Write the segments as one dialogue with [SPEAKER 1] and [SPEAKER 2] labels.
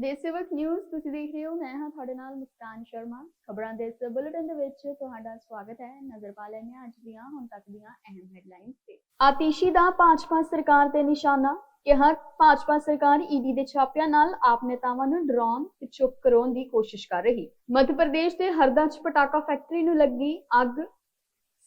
[SPEAKER 1] ਦੇਸ਼ ਸੇਵਕ ਨਿਊਜ਼ ਤੁਸੀਂ ਦੇਖ ਰਹੇ ਹੋ, ਮੈਂ ਹਾਂ ਤੁਹਾਡੇ ਨਾਲ ਮੁਸਕਾਨ ਸ਼ਰਮਾ। ਖਬਰਾਂ ਦੇ ਇਸ ਬੁਲੇਟਿਨ ਦੇ ਵਿੱਚ ਤੁਹਾਡਾ ਸਵਾਗਤ ਹੈ। ਨਜ਼ਰ ਪਾ ਲੈਂਦੇ ਹਾਂ ਅੱਜ ਦੀਆਂ, ਹੁਣ ਤੱਕ ਦੀਆਂ ਅਹਿਮ ਹੈਡਲਾਈਨਸ ਤੇ। ਆਤੀਸ਼ੀ ਦਾ ਭਾਜਪਾ ਸਰਕਾਰ ਤੇ ਨਿਸ਼ਾਨਾ। ਕਿਹਾ, ਭਾਜਪਾ ਸਰਕਾਰ ਈਡੀ ਦੇ ਛਾਪਿਆਂ ਨਾਲ ਆਪ ਨੇਤਾਵਾਂ ਨੂੰ ਡਰਾਉਣ ਤੇ ਚੁੱਪ ਕਰਾਉਣ ਦੀ ਕੋਸ਼ਿਸ਼ ਕਰ ਰਹੀ। ਮੱਧ ਪ੍ਰਦੇਸ਼ ਦੇ ਹਰਦਾ ਚ ਪਟਾਕਾ ਫੈਕਟਰੀ ਨੂੰ ਲੱਗੀ ਅੱਗ।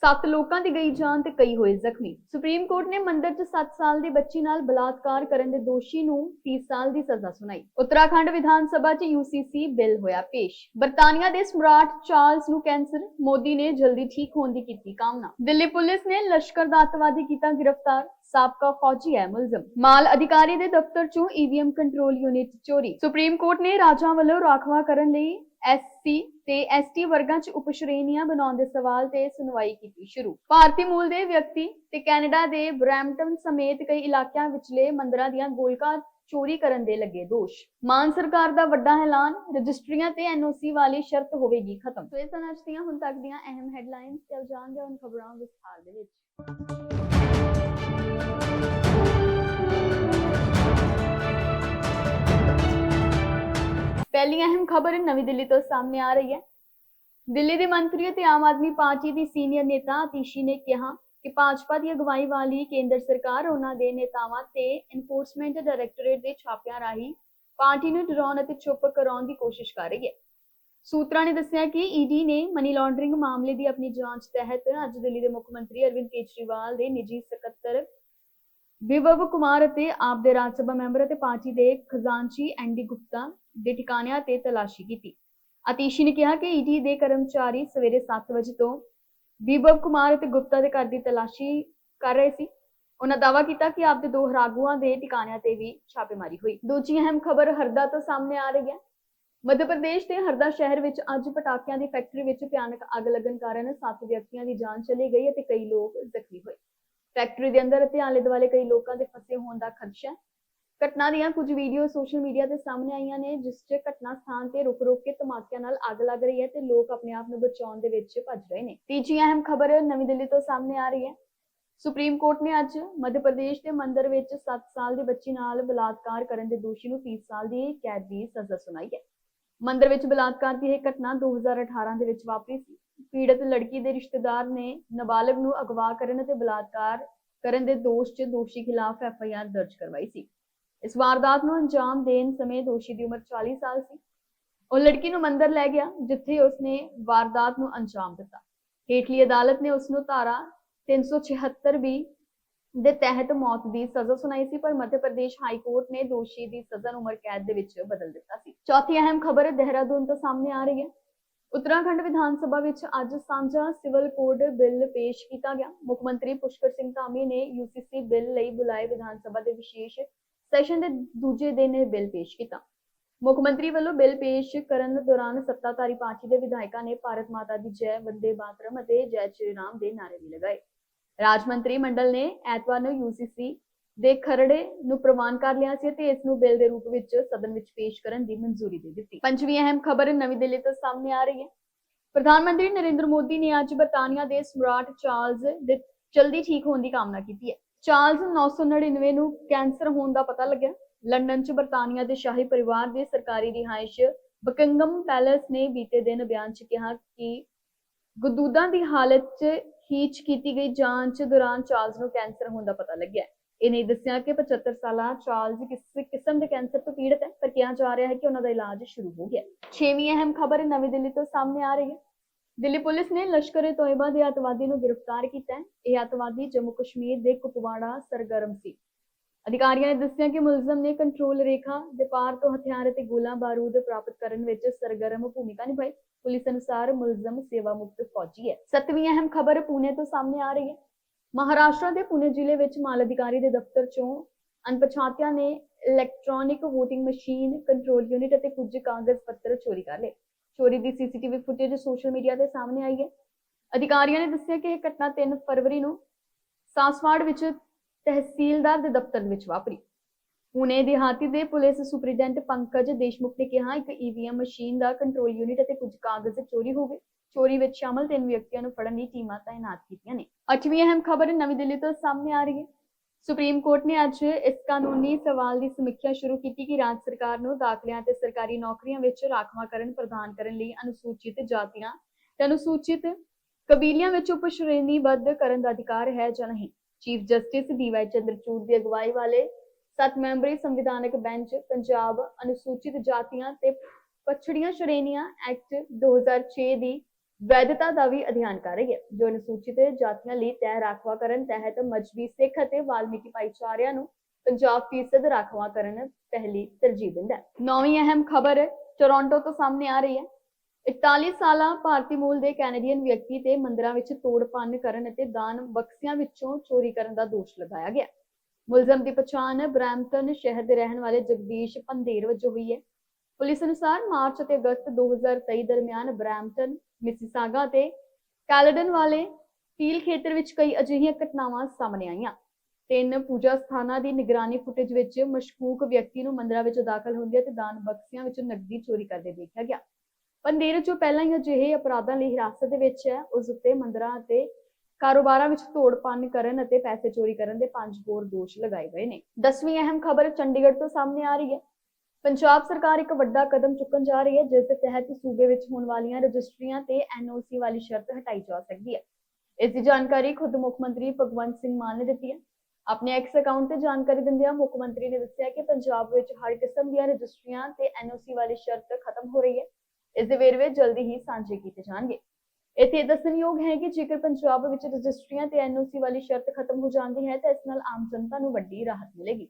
[SPEAKER 1] ਸੱਤ ਲੋਕਾਂ ਦੀ ਗਈ ਜਾਨ ਤੇ ਕਈ ਹੋਏ ਜ਼ਖਮੀ। ਸੁਪਰੀਮ ਕੋਰਟ ਨੇ ਮੰਦਰ 'ਚ 7 ਸਾਲ ਦੀ ਬੱਚੀ ਨਾਲ ਬਲਾਤਕਾਰ ਕਰਨ ਦੇ ਦੋਸ਼ੀ ਨੂੰ 30 ਸਾਲ ਦੀ ਸਜ਼ਾ ਸੁਣਾਈ। ਉੱਤਰਾਖੰਡ ਵਿਧਾਨ ਸਭਾ 'ਚ ਯੂਸੀਸੀ ਬਿੱਲ ਹੋਇਆ ਪੇਸ਼। ਬਰਤਾਨੀਆ ਦੇ ਸਮਰਾਟ ਚਾਰਲਸ ਨੂੰ ਕੈਂਸਰ, ਮੋਦੀ ਨੇ ਜਲਦੀ ਠੀਕ ਹੋਣ ਦੀ ਕੀਤੀ ਕਾਮਨਾ। ਦਿੱਲੀ ਪੁਲਿਸ ਨੇ ਲਸ਼ਕਰ ਦਾ ਅੱਤਵਾਦੀ ਕੀਤਾ ਗ੍ਰਿਫਤਾਰ, ਸਾਬਕਾ ਫੌਜੀ ਹੈ ਮੁਲਜ਼ਮ। ਮਾਲ ਅਧਿਕਾਰੀ ਦੇ ਦਫ਼ਤਰ 'ਚੋਂ ਈਵੀਐਮ ਕੰਟਰੋਲ ਯੂਨਿਟ ਚੋਰੀ। ਸੁਪਰੀਮ ਕੋਰਟ ਨੇ ਰਾਜਾਂ ਵੱਲੋਂ ਰਾਖਵਾ ਕਰਨ ਲਈ ਐਸ ਐਸਸੀ ਤੇ ਐਸਟੀ ਵਰਗਾਂ 'ਚ ਉਪਸ਼੍ਰੇਣੀਆਂ ਬਣਾਉਣ ਦੇ ਸਵਾਲ ਤੇ ਸੁਣਵਾਈ ਕੀਤੀ ਸ਼ੁਰੂ। ਭਾਰਤੀ ਮੂਲ ਦੇ ਵਿਅਕਤੀ ਤੇ ਕੈਨੇਡਾ ਦੇ ਬਰੈਂਪਟਨ ਸਮੇਤ ਕਈ ਇਲਾਕਿਆਂ ਵਿਚਲੇ ਮੰਦਰਾਂ ਦੀਆਂ ਗੋਲਕਾਂ ਚੋਰੀ ਕਰਨ ਦੇ ਲੱਗੇ ਦੋਸ਼। ਮਾਨ ਸਰਕਾਰ ਦਾ ਵੱਡਾ ਐਲਾਨ, ਰਜਿਸਟਰੀਆਂ ਤੇ ਐਨਓਸੀ ਵਾਲੀ ਸ਼ਰਤ ਹੋਵੇਗੀ ਖਤਮ। ਸੋ ਇਹ ਸਨ ਅੱਜ ਦੀਆਂ ਹੁਣ ਤੱਕ ਦੀਆਂ ਅਹਿਮ ਹੈਡਲਾਈਨਸ ਤੇ ਜਾਣ ਜਾਣ ਖਬਰਾਂ ਵਿਸਥਾਰ ਦੇ ਵਿੱਚ। ਪਹਿਲੀ ਅਹਿਮ ਖਬਰ ਨਵੀਂ ਦਿੱਲੀ ਤੋਂ ਸਾਹਮਣੇ ਆ ਰਹੀ ਹੈ। ਦਿੱਲੀ ਦੇ ਮੰਤਰੀ ਅਤੇ ਆਮ ਆਦਮੀ ਪਾਰਟੀ ਦੀ ਸੀਨੀਅਰ ਨੇਤਾ ਆਤੀਸ਼ੀ ਨੇ ਕਿਹਾ ਕਿ ਭਾਜਪਾ ਦੀ ਅਗਵਾਈ ਵਾਲੀ ਕੇਂਦਰ ਸਰਕਾਰ ਉਹਨਾਂ ਦੇ ਨੇਤਾਵਾਂ ਤੇ ਐਨਫੋਰਸਮੈਂਟ ਡਾਇਰੈਕਟੋਰੇਟ ਦੇ ਛਾਪਿਆਂ ਰਾਹੀਂ ਪਾਰਟੀ ਨੂੰ ਡਰਾਉਣ ਅਤੇ ਚੁੱਪ ਕਰਾਉਣ ਦੀ ਕੋਸ਼ਿਸ਼ ਕਰ ਰਹੀ ਹੈ। ਸੂਤਰਾਂ ਨੇ ਦੱਸਿਆ ਕਿ ਈਡੀ ਨੇ ਮਨੀ ਲਾਂਡਰਿੰਗ ਮਾਮਲੇ ਦੀ ਆਪਣੀ ਜਾਂਚ ਤਹਿਤ ਅੱਜ ਦਿੱਲੀ ਦੇ ਮੁੱਖ ਮੰਤਰੀ ਅਰਵਿੰਦ ਕੇਜਰੀਵਾਲ ਦੇ ਨਿੱਜੀ ਸਕੱਤਰ ਵਿਭਵ ਕੁਮਾਰ ਅਤੇ ਆਪ ਦੇ ਰਾਜ ਸਭਾ ਮੈਂਬਰ ਅਤੇ ਪਾਰਟੀ ਦੇ ਖਜ਼ਾਨਚੀ ਐਂਡੀ ਗੁਪਤਾ ਦੇ ਠਿਕਾਣਿਆਂ ਤੇ ਤਲਾਸ਼ੀ ਕੀਤੀ। ਅਤੀਸ਼ੀ ਨੇ ਕਿਹਾ ਕਿ ਈਡੀ ਦੇ ਕਰਮਚਾਰੀ ਸਵੇਰੇ 7 ਵਜੇ ਤੋਂ ਵਿਭਵ ਕੁਮਾਰ ਅਤੇ ਗੁਪਤਾ ਦੇ ਘਰ ਦੀ ਤਲਾਸ਼ੀ ਕਰ ਰਹੇ ਸੀ। ਉਹਨਾਂ ਦਾਅਵਾ ਕੀਤਾ ਕਿ ਆਪ ਦੇ ਦੋ ਹਰਾਗੂਆਂ ਦੇ ਟਿਕਾਣਿਆਂ ਤੇ ਵੀ ਛਾਪੇਮਾਰੀ ਹੋਈ। ਦੂਜੀ ਅਹਿਮ ਖਬਰ ਹਰਦਾ ਤੋਂ ਸਾਹਮਣੇ ਆ ਰਹੀ ਹੈ। ਮੱਧ ਪ੍ਰਦੇਸ਼ ਦੇ ਹਰਦਾ ਸ਼ਹਿਰ ਵਿੱਚ ਅੱਜ ਪਟਾਕਿਆਂ ਦੀ ਫੈਕਟਰੀ ਵਿੱਚ ਭਿਆਨਕ ਅੱਗ ਲੱਗਣ ਕਾਰਨ 7 ਵਿਅਕਤੀਆਂ ਦੀ ਜਾਨ ਚਲੀ ਗਈ ਅਤੇ ਕਈ ਲੋਕ ਜ਼ਖਮੀ ਹੋਏ। ਫੈਕਟਰੀ ਦੇ ਅੰਦਰ ਅਤੇ ਆਲੇ ਦੁਆਲੇ ਕਈ ਲੋਕਾਂ ਦੇ ਫਸੇ ਹੋਣ ਦਾ ਖਦਸ਼ਾ ਘਟਨਾ ਦੀਆਂ ਕੁਝ ਵੀਡੀਓ ਸੋਸ਼ਲ ਮੀਡੀਆ ਤੇ ਸਾਹਮਣੇ ਆਈਆਂ ਨੇ, ਜਿਸ 'ਚ ਘਟਨਾ ਸਥਾਨ ਤੇ ਰੁਕ-ਰੁਕ ਕੇ ਧਮਾਕਿਆਂ ਨਾਲ ਅੱਗ ਲੱਗ ਰਹੀ ਹੈ ਤੇ ਲੋਕ ਆਪਣੇ ਆਪ ਨੂੰ ਬਚਾਉਣ ਦੇ ਵਿੱਚ ਭੱਜ ਰਹੇ ਨੇ। ਤੀਜੀ ਅਹਿਮ ਖਬਰ ਨਵੀਂ ਦਿੱਲੀ ਤੋਂ ਸਾਹਮਣੇ ਆ ਰਹੀ ਹੈ। ਸੁਪਰੀਮ ਕੋਰਟ ਨੇ ਅੱਜ ਮੱਧ ਪ੍ਰਦੇਸ਼ ਦੇ ਮੰਦਰ ਵਿੱਚ 7 ਸਾਲ ਦੇ ਬੱਚੀ ਨਾਲ ਬਲਾਤਕਾਰ ਕਰਨ ਦੇ ਦੋਸ਼ੀ ਨੂੰ 30 ਸਾਲ ਦੀ ਕੈਦ ਦੀ ਸਜ਼ਾ ਸੁਣਾਈ ਹੈ। ਮੰਦਰ ਵਿੱਚ ਬਲਾਤਕਾਰ ਦੀ ਇਹ ਘਟਨਾ 2018 ਦੇ ਵਿੱਚ ਵਾਪਰੀ ਸੀ। ਪੀੜਤ ਲੜਕੀ ਦੇ ਰਿਸ਼ਤੇਦਾਰ ਨੇ ਨਾਬਾਲਗ ਨੂੰ ਅਗਵਾ ਕਰਨ ਅਤੇ ਬਲਾਤਕਾਰ ਕਰਨ ਦੇ ਦੋਸ਼ 'ਚ ਦੋਸ਼ੀ ਖਿਲਾਫ ਐਫ ਆਈ ਆਰ ਦਰਜ ਕਰਵਾਈ ਸੀ। ਇਸ ਵਾਰਦਾਤ ਨੂੰ ਅੰਜਾਮ ਦੇਣ ਸਮੇਂ ਦੋਸ਼ੀ ਦੀ ਉਮਰ 40 ਸਾਲ ਸੀ। ਉਹ ਲੜਕੀ ਨੂੰ ਮੰਦਰ ਲੈ ਗਿਆ, ਜਿੱਥੇ ਉਸਨੇ ਵਾਰਦਾਤ ਨੂੰ ਅੰਜਾਮ ਦਿੱਤਾ। ਹੇਠਲੀ ਅਦਾਲਤ ਨੇ ਉਸ ਨੂੰ ਧਾਰਾ 376 ਵੀ ਦੇ ਤਹਿਤ ਮੌਤ ਦੀ ਸਜ਼ਾ ਸੁਣਾਈ ਸੀ, ਪਰ ਮੱਧ ਪ੍ਰਦੇਸ਼ ਹਾਈ ਕੋਰਟ ਨੇ ਦੋਸ਼ੀ ਦੀ ਸਜ਼ਾ ਨੂੰ ਉਮਰ ਕੈਦ ਦੇ ਵਿੱਚ ਬਦਲ ਦਿੱਤਾ ਸੀ। ਚੌਥੀ ਅਹਿਮ ਖਬਰ ਦੇਹਰਾਦੂਨ ਤੋਂ ਸਾਹਮਣੇ ਆ ਰਹੀ ਹੈ। ਉੱਤਰਾਖੰਡ ਵਿਧਾਨ ਸਭਾ ਵਿੱਚ ਅੱਜ ਸਾਂਝਾ ਸਿਵਲ ਕੋਡ ਬਿੱਲ ਪੇਸ਼ ਕੀਤਾ ਗਿਆ। ਮੁੱਖ ਮੰਤਰੀ ਪੁਸ਼ਕਰ ਸਿੰਘ ਧਾਮੀ ਨੇ ਯੂਸੀਸੀ ਬਿੱਲ ਲਈ ਬੁਲਾਏ ਵਿਧਾਨ ਸਭਾ ਦੇ ਵਿਸ਼ੇਸ਼ ਸੈਸ਼ਨ ਦੇ ਦੂਜੇ ਦਿਨ ਇਹ ਬਿੱਲ ਪੇਸ਼ ਕੀਤਾ। ਮੁੱਖ ਮੰਤਰੀ ਵੱਲੋਂ ਬਿੱਲ ਪੇਸ਼ ਕਰਨ ਦੌਰਾਨ ਸੱਤਾਧਾਰੀ ਪਾਰਟੀ ਦੇ ਵਿਧਾਇਕਾਂ ਨੇ ਭਾਰਤ ਮਾਤਾ ਦੀ ਜੈ, ਵੰਦੇ ਮਾਤਰਮ ਅਤੇ ਜੈ ਸ਼੍ਰੀ ਰਾਮ ਦੇ ਨਾਅਰੇ ਵੀ ਲਗਾਏ। ਰਾਜ ਮੰਤਰੀ ਮੰਡਲ ਨੇ ਐਤਵਾਰ ਨੂੰ ਯੂਸੀਸੀ ਦੇ ਖਰੜੇ ਨੂੰ ਪ੍ਰਵਾਨ ਕਰ ਲਿਆ ਸੀ ਤੇ ਇਸ ਨੂੰ ਬਿੱਲ ਦੇ ਰੂਪ ਵਿੱਚ ਸਦਨ ਵਿੱਚ ਪੇਸ਼ ਕਰਨ ਦੀ ਮਨਜ਼ੂਰੀ ਦੇ ਦਿੱਤੀ। ਪੰਜਵੀਂ ਅਹਿਮ ਖਬਰ ਨਵੀਂ ਦਿੱਲੀ ਤੋਂ ਸਾਹਮਣੇ ਆ ਰਹੀ ਹੈ। ਪ੍ਰਧਾਨ ਮੰਤਰੀ ਨਰਿੰਦਰ ਮੋਦੀ ਨੇ ਅੱਜ ਬਰਤਾਨੀਆ ਦੇ ਸਮਰਾਟ ਚਾਰਲਸ ਦੇ ਜਲਦੀ ਠੀਕ ਹੋਣ ਦੀ ਕਾਮਨਾ ਕੀਤੀ ਹੈ। ਚਾਰਲਸ 999 ਨੂੰ ਕੈਂਸਰ ਹੋਣ ਦਾ ਪਤਾ ਲੱਗਿਆ। ਲੰਡਨ 'ਚ ਬਰਤਾਨੀਆ ਦੇ ਸ਼ਾਹੀ ਪਰਿਵਾਰ ਦੇ ਸਰਕਾਰੀ ਰਿਹਾਇਸ਼ ਬਕਿੰਗਮ ਪੈਲੇਸ ਨੇ ਬੀਤੇ ਦਿਨ ਬਿਆਨ 'ਚ ਕਿਹਾ ਕਿ ਗਦੂਦਾਂ ਦੀ ਹਾਲਤ 'ਚ ਹੀਚ ਕੀਤੀ ਗਈ ਜਾਂਚ ਦੌਰਾਨ ਚਾਰਲਸ ਨੂੰ ਕੈਂਸਰ ਹੋਣ ਦਾ ਪਤਾ ਲੱਗਿਆ ਇਹਨੇ ਦੱਸਿਆ ਕਿ 75 ਸਾਲਾਂ ਚਾਰਲਸ ਕਿਸੇ ਕਿਸਮ ਦੇ ਕੈਂਸਰ ਤੋਂ ਪੀੜਤ ਹੈ, ਪਰ ਕਿਹਾ ਜਾ ਰਿਹਾ ਹੈ ਕਿ ਉਹਨਾਂ ਦਾ ਇਲਾਜ ਸ਼ੁਰੂ ਹੋ ਗਿਆ ਹੈ। ਅਹਿਮ ਖਬਰ ਨਵੀਂ ਦਿੱਲੀ ਤੋਂ ਸਾਹਮਣੇ ਆ ਰਹੀ ਹੈ। ਦਿੱਲੀ ਪੁਲਿਸ ਨੇ ਲਸ਼ਕਰ ਏ ਤੋਇਬਾ ਦੇ ਅੱਤਵਾਦੀ ਨੂੰ ਗ੍ਰਿਫਤਾਰ ਕੀਤਾ ਹੈ। ਇਹ ਅੱਤਵਾਦੀ ਜੰਮੂ ਕਸ਼ਮੀਰ ਦੇ ਕੁਪਵਾੜਾ ਸਰਗਰਮ ਸੀ। ਅਧਿਕਾਰੀਆਂ ਨੇ ਦੱਸਿਆ ਕਿ ਮੁਲਜ਼ਮ ਨੇ ਕੰਟਰੋਲ ਰੇਖਾ ਦੇ ਪਾਰ ਤੋਂ ਹਥਿਆਰ ਅਤੇ ਗੋਲਾ ਬਾਰੂਦ ਪ੍ਰਾਪਤ ਕਰਨ ਵਿੱਚ ਸਰਗਰਮ ਭੂਮਿਕਾ ਨਿਭਾਈ। ਪੁਲਿਸ ਅਨੁਸਾਰ ਮੁਲਜ਼ਮ ਸੇਵਾ ਮੁਕਤ ਫੌਜੀ ਹੈ। ਸੱਤਵੀਂ ਅਹਿਮ ਖਬਰ ਪੁਣੇ ਤੋਂ ਸਾਹਮਣੇ ਆ ਰਹੀ ਹੈ। ਮਹਾਰਾਸ਼ਟਰ ਦੇ ਪੁਣੇ ਜ਼ਿਲ੍ਹੇ ਵਿੱਚ ਮਾਲ ਅਧਿਕਾਰੀ ਦੇ ਦਫ਼ਤਰ ਚੋਂ ਅਣਪਛਾਤਿਆਂ ਨੇ electronic VOTING machine control unit ਅਤੇ ਕੁਝ ਕਾਗਜ਼ ਪੱਤਰ ਚੋਰੀ ਕਰ ਲਏ। ਚੋਰੀ ਦੀ ਸੀਸੀਟੀਵੀ ਫੁਟੇਜ ਸੋਸ਼ਲ ਮੀਡੀਆ ਤੇ ਸਾਹਮਣੇ ਆਈ ਹੈ। ਅਧਿਕਾਰੀਆਂ ਨੇ ਦੱਸਿਆ ਕਿ ਇਹ ਘਟਨਾ 3 ਫਰਵਰੀ ਨੂੰ ਸਾਸਵਾੜ ਵਿੱਚ ਤਹਿਸੀਲਦਾਰ ਦੇ ਦਫ਼ਤਰ ਵਿੱਚ ਵਾਪਰੀ। ਪੁਣੇ, ਦਿਹਾਤੀ ਦੇ ਪੁਲਿਸ ਸੁਪਰੀਡੈਂਟ ਪੰਕਜ ਦੇਸ਼ਮੁਖ ਨੇ ਕਿਹਾ ਇੱਕ ਈਵੀਐਮ ਮਸ਼ੀਨ ਦਾ ਕੰਟਰੋਲ ਯੂਨਿਟ ਅਤੇ ਕੁਝ ਕਾਗਜ਼ ਚੋਰੀ ਹੋ ਗਏ। ਚੋਰੀ ਵਿੱਚ ਸ਼ਾਮਲ ਤਿੰਨ ਵਿਅਕਤੀਆਂ ਨੂੰ ਫੜਨ ਲਈ ਟੀਮਾਂ ਤਾਇਨਾਤ ਕੀਤੀਆਂ ਨੇ। ਅੱਠਵੀਂ ਅਹਿਮ ਖਬਰ ਨਵੀਂ ਦਿੱਲੀ ਤੋਂ ਸਾਹਮਣੇ ਆ ਰਹੀ ਹੈ। ਸੁਪਰੀਮ ਕੋਰਟ ਨੇ ਅੱਜ ਇਸ ਕਾਨੂੰਨੀ ਸਵਾਲ ਦੀ ਸਮੀਖਿਆ ਸ਼ੁਰੂ ਕੀਤੀ ਕਿ ਰਾਜ ਸਰਕਾਰ ਨੂੰ ਦਾਖਲਿਆਂ ਤੇ ਸਰਕਾਰੀ ਨੌਕਰੀਆਂ ਵਿੱਚ ਰਾਖਵਾਂਕਰਨ ਪ੍ਰਦਾਨ ਕਰਨ ਲਈ ਅਨੁਸੂਚਿਤ ਜਾਤੀਆਂ ਤੇ ਅਨੁਸੂਚਿਤ ਕਬੀਲਿਆਂ ਵਿੱਚ ਉਪ ਸ਼੍ਰੇਣੀਬੱਧ ਕਰਨ ਦਾ ਅਧਿਕਾਰ ਹੈ ਜਾਂ ਨਹੀਂ। ਚੀਫ ਜਸਟਿਸ ਡੀਵਾਈ ਚੰਦਰਚੂੜ ਦੀ ਅਗਵਾਈ ਵਾਲੇ ਸੱਤ ਮੈਂਬਰੀ ਸੰਵਿਧਾਨਕ ਬੈਂਚ ਪੰਜਾਬ ਅਨੁਸੂਚਿਤ ਜਾਤੀਆਂ ਤੇ ਪਛੜੀਆਂ ਸ਼੍ਰੇਣੀਆਂ ਐਕਟ 2006 ਦੀ ਵੈਧਤਾ ਦਾ ਵੀ ਅਧਿਐਨ ਕਰ ਰਹੀ ਹੈ, ਜੋ ਅਨੁਸੂਚਿਤ ਜਾਤੀਆਂ ਲਈ ਤੈਅ ਰਾਖਵਾਂਕਰਨ ਤਹਿਤ ਮਜਬੀ ਸਿੱਖ ਅਤੇ ਵਾਲਮੀਕੀ ਭਾਈਚਾਰਿਆਂ ਨੂੰ 50% ਰਾਖਵਾਂਕਰਨ ਪਹਿਲੀ ਤਰਜੀਹ ਦਿੰਦਾ ਹੈ। ਨੌਵੀਂ ਅਹਿਮ ਖਬਰ ਟੋਰਾਂਟੋ ਤੋਂ ਸਾਹਮਣੇ ਆ ਰਹੀ ਹੈ। 41 ਸਾਲਾ ਭਾਰਤੀ ਮੂਲ ਦੇ ਕੈਨੇਡੀਅਨ ਵਿਅਕਤੀ ਤੇ ਮੰਦਰਾਂ ਵਿੱਚ ਤੋੜਪੰਨ ਕਰਨ ਅਤੇ ਦਾਨ ਬਕਸਿਆਂ ਵਿੱਚੋਂ ਚੋਰੀ ਕਰਨ ਦਾ ਦੋਸ਼ ਲਗਾਇਆ ਗਿਆ। ਮੁਲਜ਼ਮ ਦੀ ਪਛਾਣ ਬ੍ਰੈਂਪਟਨ ਸ਼ਹਿਰ ਦੇ ਰਹਿਣ ਵਾਲੇ ਜਗਦੀਸ਼ ਪੰਦੇਰ ਵਜੋਂ ਹੋਈ ਹੈ। ਪੁਲਿਸ ਅਨੁਸਾਰ ਮਾਰਚ ਅਤੇ ਅਗਸਤ 2023 ਦਰਮਿਆਨ ਬ੍ਰੈਂਪਟਨ ਮਿਸੀਸਾਗਾ ਤੇ ਕੈਲਡਨ ਵਾਲੇ ਫੀਲ ਖੇਤਰ ਵਿੱਚ ਕਈ ਅਜਿਹੀਆਂ ਘਟਨਾਵਾਂ ਸਾਹਮਣੇ ਆਈਆਂ। ਤਿੰਨ ਪੂਜਾ ਸਥਾਨਾਂ ਦੀ ਨਿਗਰਾਨੀ ਫੁਟੇਜ ਵਿੱਚ ਮਸ਼ਕੂਕ ਵਿਅਕਤੀ ਨੂੰ ਮੰਦਰਾਂ ਵਿੱਚ ਦਾਖਲ ਹੁੰਦੇ ਤੇ ਦਾਨ ਬਕਸਿਆਂ ਵਿੱਚ ਨਕਦੀ ਚੋਰੀ ਕਰਦੇ ਦੇਖਿਆ ਗਿਆ। ਪੰਦੇਰ ਜੋ ਪਹਿਲਾਂ ਹੀ ਅਜਿਹੇ ਅਪਰਾਧਾਂ ਲਈ ਹਿਰਾਸਤ ਦੇ ਵਿੱਚ ਹੈ। ਉਸ ਉੱਤੇ ਮੰਦਰਾਂ ਅਤੇ ਕਾਰੋਬਾਰਾਂ ਵਿੱਚ ਤੋੜ ਭੰਨ ਕਰਨ ਅਤੇ ਪੈਸੇ ਚੋਰੀ ਕਰਨ ਦੇ ਪੰਜ ਹੋਰ ਦੋਸ਼ ਲਗਾਏ ਗਏ ਨੇ। ਦਸਵੀਂ ਅਹਿਮ ਖਬਰ ਚੰਡੀਗੜ੍ਹ ਤੋਂ ਸਾਹਮਣੇ ਆ ਰਹੀ ਹੈ। ਪੰਜਾਬ ਸਰਕਾਰ ਇੱਕ ਵੱਡਾ ਕਦਮ ਚੁੱਕਣ ਜਾ ਰਹੀ ਹੈ, ਜਿਸ ਦੇ ਤਹਿਤ ਸੂਬੇ ਵਿੱਚ ਹੋਣ ਵਾਲੀਆਂ ਰਜਿਸਟਰੀਆਂ ਤੇ ਐਨਓਸੀ ਵਾਲੀ ਸ਼ਰਤ ਹਟਾਈ ਜਾ ਸਕਦੀ ਹੈ। ਇਸ ਦੀ ਜਾਣਕਾਰੀ ਖੁਦ ਮੁੱਖ ਮੰਤਰੀ ਭਗਵੰਤ ਸਿੰਘ ਮਾਨ ਨੇ ਦਿੱਤੀ ਹੈ। ਆਪਣੇ ਐਕਸ ਅਕਾਊਂਟ ਤੇ ਜਾਣਕਾਰੀ ਦਿੰਦਿਆਂ ਮੁੱਖ ਮੰਤਰੀ ਨੇ ਦੱਸਿਆ ਕਿ ਪੰਜਾਬ ਵਿੱਚ ਹਰ ਕਿਸਮ ਦੀਆਂ ਰਜਿਸਟਰੀਆਂ ਤੇ ਐਨਓਸੀ ਵਾਲੀ ਸ਼ਰਤ ਖਤਮ ਹੋ ਰਹੀ ਹੈ। ਇਸ ਦੇ ਵੇਰਵੇ ਜਲਦੀ ਹੀ ਸਾਂਝੇ ਕੀਤੇ ਜਾਣਗੇ। ਇੱਥੇ ਇਹ ਦੱਸਣਯੋਗ ਹੈ ਕਿ ਜੇਕਰ ਪੰਜਾਬ ਵਿੱਚ ਰਜਿਸਟਰੀਆਂ ਤੇ ਐਨਓਸੀ ਵਾਲੀ ਸ਼ਰਤ ਖਤਮ ਹੋ ਜਾਂਦੀ ਹੈ, ਤਾਂ ਇਸ ਨਾਲ ਆਮ ਜਨਤਾ ਨੂੰ ਵੱਡੀ ਰਾਹਤ ਮਿਲੇਗੀ।